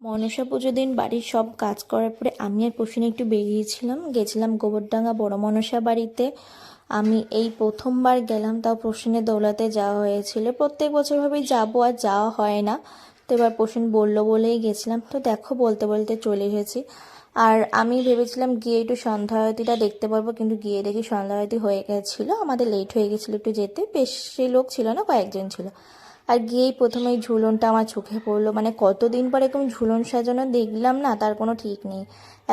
মনসা পুজো দিন বাড়ির সব কাজ করার পরে আমি আর প্রসূন একটু বেরিয়েছিলাম। গেছিলাম গোবরডাঙ্গা বড় মনসা বাড়িতে। আমি এই প্রথমবার গেলাম, তাও প্রসূনের দৌলাতে যাওয়া হয়েছিল। প্রত্যেক বছর ভাবেই যাব আর যাওয়া হয় না। তো এবার প্রসূন বলল বলেই গেছিলাম। তো দেখো, বলতে বলতে চলে এসেছি। আর আমি ভেবেছিলাম গিয়ে একটু সন্ধ্যা আরতিটা দেখতে পারব, কিন্তু গিয়ে দেখি সন্ধ্যা আরতি হয়ে গেছিল। আমাদের লেট হয়ে গেছিল একটু যেতে। বেশি লোক ছিল না, কয়েকজন ছিল। আর গিয়েই প্রথমে এই ঝুলনটা আমার চোখে পড়ল। মানে কতদিন পর এরকম ঝুলন সাজানো দেখলাম না, তার কোনো ঠিক নেই।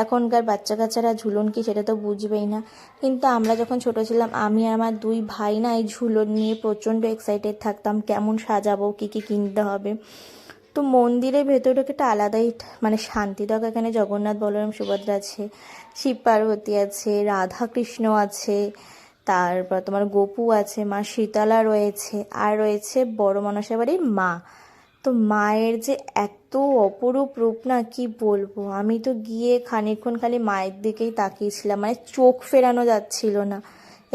এখনকার বাচ্চা কাচ্চারা ঝুলন কি সেটা তো বুঝবেই না। কিন্তু আমরা যখন ছোট ছিলাম, আমি আর আমার দুই ভাই না এই ঝুলন নিয়ে প্রচণ্ড এক্সাইটেড থাকতাম, কেমন সাজাবো, কী কী কিনতে হবে। তো মন্দিরের ভেতরে একটা আলাদাই মানে শান্তি শান্তিদায়ক এখানে জগন্নাথ, বলরাম, সুভদ্রা আছে, শিব পার্বতী আছে রাধা কৃষ্ণ আছে তারপর তোমার গোপু আছে, মা শীতলা রয়েছে, আর রয়েছে বড় মনসা বাড়ির মা। তো মায়ের যে এত অপরূপ রূপ না, কি বলব? আমি তো গিয়ে খানিকক্ষণ খালি মায়ের দিকেই তাকিয়েছিলাম মানে চোখ ফেরানো যাচ্ছিল না।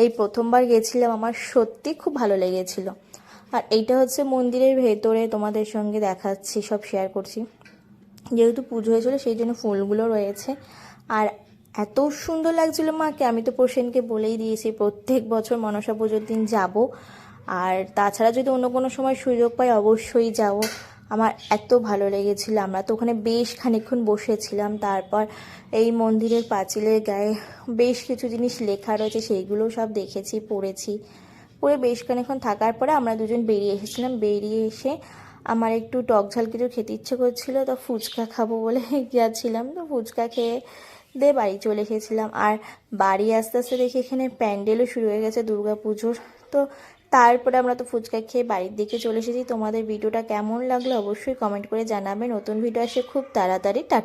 এই প্রথমবার গেছিলাম, আমার সত্যি খুব ভালো লেগেছিল। আর এইটা হচ্ছে মন্দিরের ভেতরে তোমাদের সঙ্গে দেখাচ্ছি, সব শেয়ার করছি। যেহেতু পুজো হয়েছিল, সেই জন্য ফুলগুলো রয়েছে। আর এত সুন্দর লাগছিল মাকে। আমি তো প্রসেনকে বলেই দিয়েছি, প্রত্যেক বছর মনসা পুজোর দিন যাব। আর তাছাড়া যদি অন্য কোনো সময় সুযোগ পাই, অবশ্যই যাব। আমার এত ভালো লেগেছিল। আমরা তো ওখানে বেশ খানিকক্ষণ বসেছিলাম। তারপর এই মন্দিরের পাঁচিলের গায়ে বেশ কিছু জিনিস লেখা রয়েছে, সেইগুলো সব দেখেছি, পড়েছি। পরে বেশ খানিকক্ষণ থাকার পরে আমরা দুজন বেরিয়ে এসেছিলাম। বেরিয়ে এসে আমার একটু টক ঝাল কিছু খেতে ইচ্ছে করছিল, তো ফুচকা খাব বলে গিয়েছিলাম। তো ফুচকা খেয়ে দিয়ে বাড়ি চলে এসেছিলাম আর বাড়ি আস্তে আস্তে দেখি এখানে প্যান্ডেলও শুরু হয়ে গেছে পুজোর তো তারপরে আমরা তো ফুচকা খেয়ে বাড়ির দিকে চলে এসেছি। তোমাদের ভিডিওটা কেমন লাগল অবশ্যই কমেন্ট করে জানাবে। নতুন ভিডিও আসে খুব তাড়াতাড়ি। টাটা।